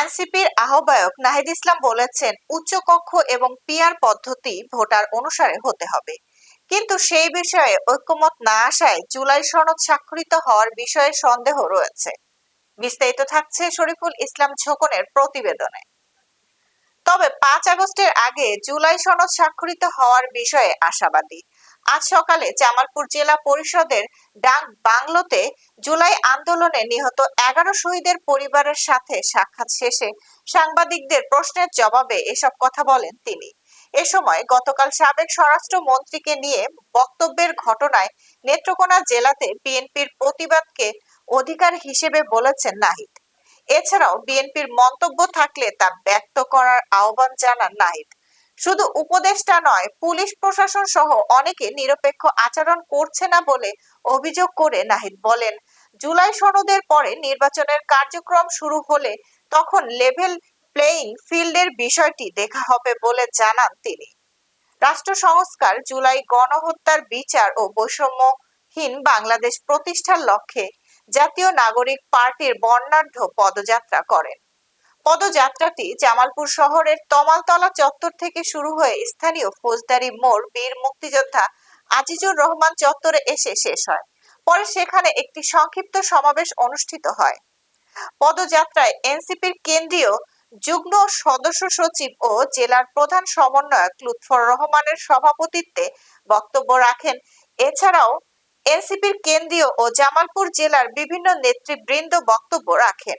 এনসিপির আহ্বায়ক নাহিদ ইসলাম বলেছেন, উচ্চকক্ষ এবং পিআর পদ্ধতি ভোটার অনুসারে হতে হবে। কিন্তু সেই বিষয়ে ঐক্যমত না আসায় জুলাই সনদ স্বাক্ষরিত হওয়ার বিষয়ে সন্দেহ রয়েছে। বিস্তারিত থাকছে শরীফুল ইসলাম ঝোকনের প্রতিবেদনে। তবে পাঁচ আগস্টের আগে জুলাই সনদ স্বাক্ষরিত হওয়ার বিষয়ে আশাবাদী। আজ সকালে জামালপুর জেলা পরিষদের ডাক বাংলোতে জুলাই আন্দোলনে নিহত এগারো শহীদের পরিবারের সাথে সাক্ষাৎ শেষে সাংবাদিকদের প্রশ্নের জবাবে এসব কথা বলেন তিনি। এ সময় গতকাল সাবেক স্বরাষ্ট্র মন্ত্রীকে নিয়ে বক্তব্যের ঘটনায় নেত্রকোনা জেলাতে বিএনপির প্রতিবাদকে অধিকার হিসেবে বলেছেন নাহিদ। এছাড়াও বিএনপির মন্তব্য থাকলে তা ব্যক্ত করার আহ্বান জানান নাহিদ। শুধু উপদেষ্টা নয়, পুলিশ প্রশাসন সহ অনেকে নিরপেক্ষ আচরণ করছে না বলে অভিযোগ করে নাহিদ বলেন, জুলাই সনদের পরে নির্বাচনের কার্যক্রম শুরু হলে তখন লেভেল প্লেইং ফিল্ডের বিষয়টি দেখা হবে বলে জানান তিনি। রাষ্ট্র সংস্কার, জুলাই গণহত্যার বিচার ও বৈষম্যহীন বাংলাদেশ প্রতিষ্ঠার লক্ষ্যে জাতীয় নাগরিক পার্টির বর্ণাঢ্য পদযাত্রা করেন। পদযাত্রাটি জামালপুর শহরের তমালতলা চত্বর থেকে শুরু হয়ে স্থানীয় ফৌজদারি মোড়, বীর মুক্তিযোদ্ধা আজিজুর রহমান চত্বরে এসে শেষ হয়। পরে সেখানে একটি সংক্ষিপ্ত সমাবেশ অনুষ্ঠিত হয়। পদযাত্রায় এনসিপির কেন্দ্রীয় যুগ্ম সদস্য সচিব ও জেলার প্রধান সমন্বয়ক লুৎফর রহমানের সভাপতিত্বে বক্তব্য রাখেন। এছাড়াও এনসিপির কেন্দ্রীয় ও জামালপুর জেলার বিভিন্ন নেতৃবৃন্দ বক্তব্য রাখেন।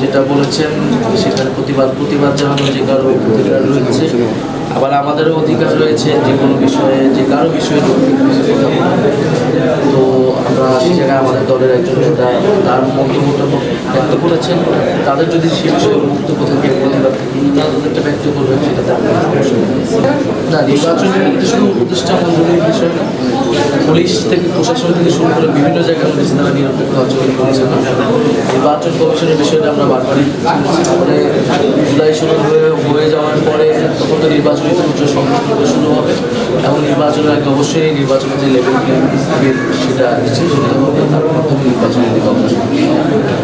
যেটা বলেছেন সেটার প্রতিবাদ প্রতিবাদ জানানোর যে কারও অধিকার রয়েছে। আবার আমাদেরও অধিকার রয়েছে যে কোনো বিষয়ে, যে কারও বিষয়ে তো আমরা সেই জায়গায় আমাদের দলের একজন নেতা তার মন্তব্যটা ব্যক্ত করেছেন। তাদের যদি সে বিষয়ে বক্তব্য থাকে, প্রতিবাদ থাকে তাদেরটা ব্যক্ত করবেন নেই। না, নির্বাচনের শুধু উপদেষ্টা বিষয় পুলিশ থেকে প্রশাসন থেকে শুরু করে বিভিন্ন জায়গার মধ্যে তারা নিরপেক্ষ আচরণ করেছেন নির্বাচন কমিশনের বিষয়টা আমরা বারবারই মানে জুলাই শুরু হয়ে হয়ে যাওয়ার পরে তখন তো নির্বাচনী প্রচার সংগঠন শুরু হবে। এবং নির্বাচনের আগে অবশ্যই নির্বাচনের যে লেভেল সেটা নিশ্চয়ই শুনতে হবে তার মাধ্যমে নির্বাচনের দিকে।